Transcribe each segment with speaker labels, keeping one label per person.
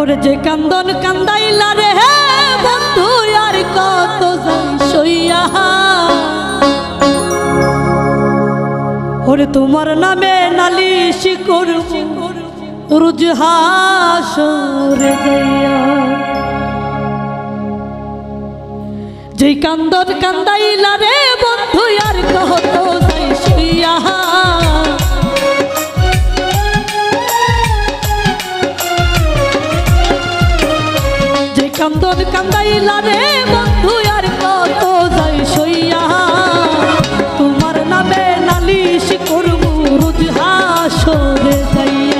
Speaker 1: ওরে যে কান্দন কান্দাইলা রে বন্ধু, আর কত সইয়া? তোমার নামে নালিশ করব রোজ হাসরে যে কান্দন কান্দাইলা রে, বন্ধু, আর কত কান্দাইলা রে বন্ধু আর কত যাই সইয়া। তোমার নামে নালিশ করব রোজ হাসরে যাইয়া।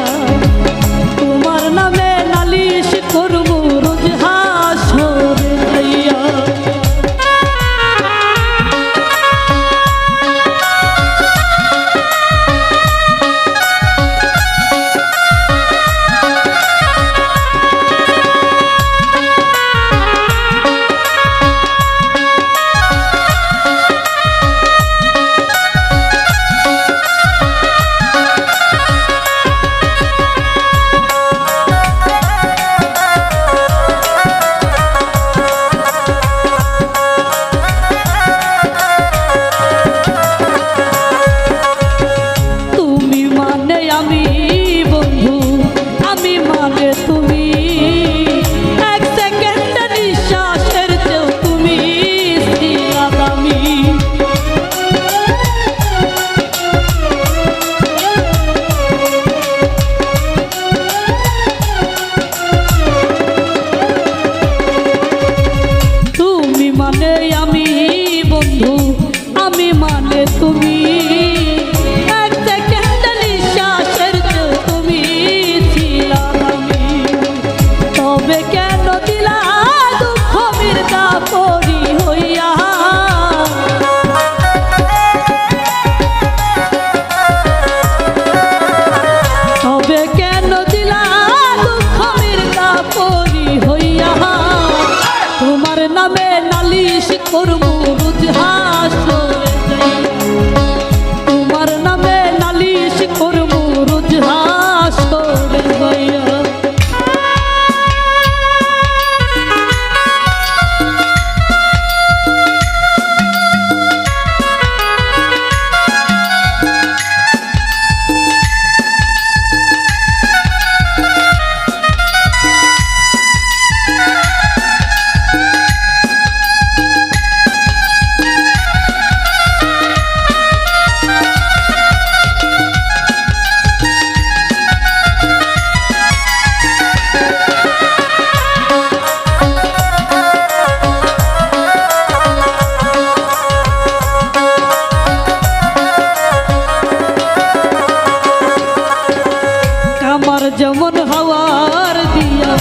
Speaker 1: যেমন হাওয়ার দিয়া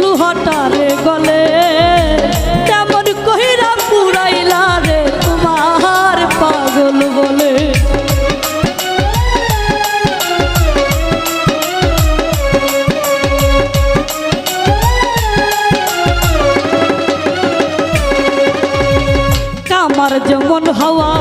Speaker 1: লোহাটারে গলে, তেমন কহিরা পুরাইলা রে তোমার পাগল বলে। কামার যেমন হাওয়ার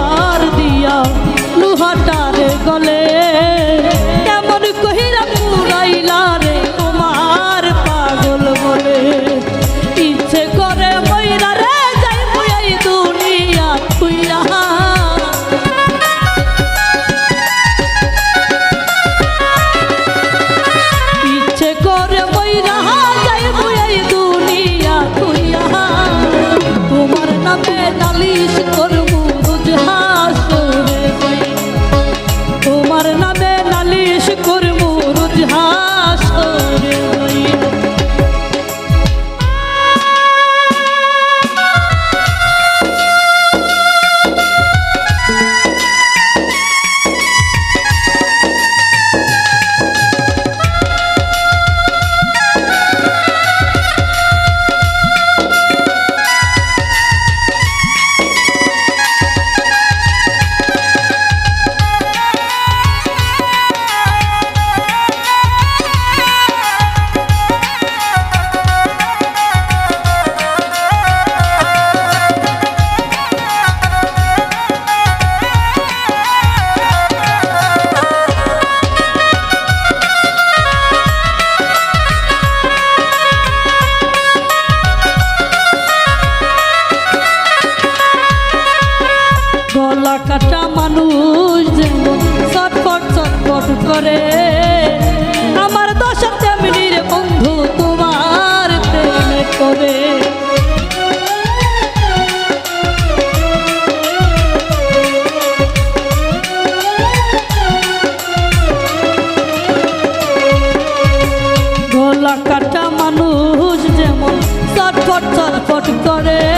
Speaker 1: পাঁচটা মানুষ চটপট চটপট করে। আমার দশা ফ্যামিলির বন্ধু তোমার প্রেমে করে গলা কাটা মানুষ যেমন চটপট চটপট করে।